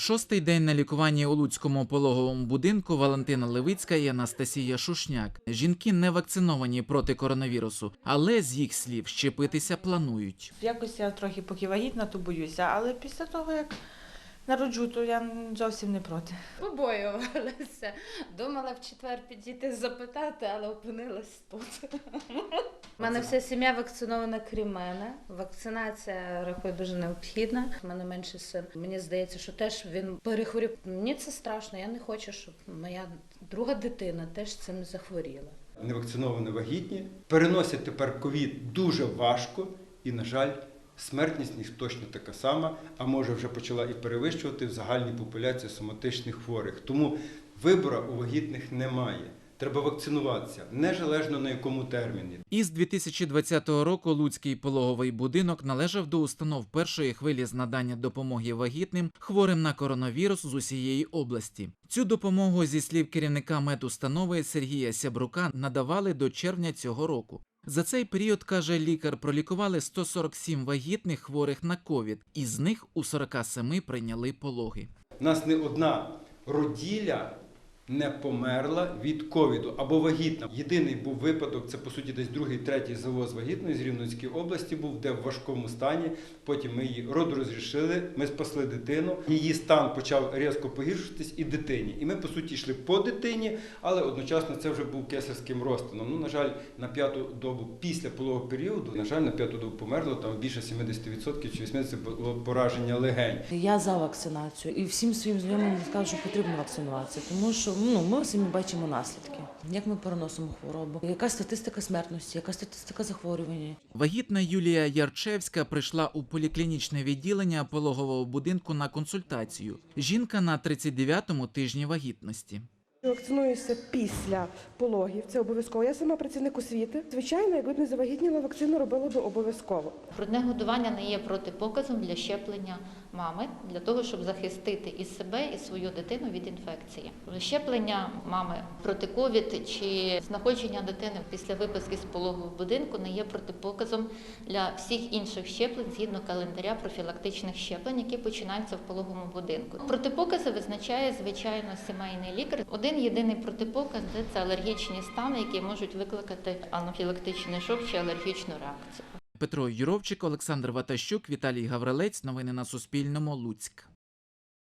Шостий день на лікуванні у Луцькому пологовому будинку Валентина Левицька і Анастасія Шушняк. Жінки не вакциновані проти коронавірусу, але з їх слів щепитися планують. Якось я трохи поки вагітна, то боюся, але після того, як народжу, то я зовсім не проти. Побоювалася. Думала в четвер підійти запитати, але опинилась тут. У мене вся сім'я вакцинована, крім мене. Вакцинація рахую дуже необхідна. У мене менший син. Мені здається, що теж він перехворів. Мені це страшно. Я не хочу, щоб моя друга дитина теж цим захворіла. невакциновані вагітні, переносять тепер ковід дуже важко і, на жаль, смертність їх точно така сама, а може вже почала і перевищувати в загальній популяції соматичних хворих. Тому вибору у вагітних немає. Треба вакцинуватися, незалежно на якому терміні. Із 2020 року Луцький пологовий будинок належав до установ першої хвилі з надання допомоги вагітним хворим на коронавірус з усієї області. Цю допомогу зі слів керівника медустанови Сергія Сябрука надавали до червня цього року. За цей період, каже лікар, пролікували 147 вагітних хворих на ковід, із них у 47 прийняли пологи. У нас не одна роділя не померла від ковіду або вагітна. Єдиний був випадок, це по суті десь другий, третій завоз вагітної з Рівненської області був, де в важкому стані. Потім ми її родрозрішили, ми спасли дитину. Її стан почав різко погіршуватись і дитині. І ми, по суті, йшли по дитині, але одночасно це вже був кесарським розтином. Ну, на жаль, на п'яту добу після пологового періоду, на жаль, на п'яту добу померло там більше 70% чи 80% було пораження легень. Я за вакцинацію і всім своїм знайомим скажу, що потрібно вакцинуватися, тому що ну, ми самі бачимо наслідки, як ми переносимо хворобу, яка статистика смертності, яка статистика захворювання. Вагітна Юлія Ярчевська прийшла у поліклінічне відділення пологового будинку на консультацію. Жінка на 39-му тижні вагітності. Вакцинуюся після пологів. Це обов'язково. Я сама працівник освіти. Звичайно, якби не завагітніла, вакцину робила би обов'язково. Грудне годування не є протипоказом для щеплення мами для того, щоб захистити і себе, і свою дитину від інфекції. Щеплення мами проти ковід чи знаходження дитини після виписки з пологового будинку не є протипоказом для всіх інших щеплень згідно календаря профілактичних щеплень, які починаються в пологовому будинку. Протипокази визначає звичайно сімейний лікар. Один єдиний протипоказ де це алергічні стани, які можуть викликати анафілактичний шок чи алергічну реакцію. Петро Юровчик, Олександр Ватащук, Віталій Гаврилець. Новини на Суспільному. Луцьк.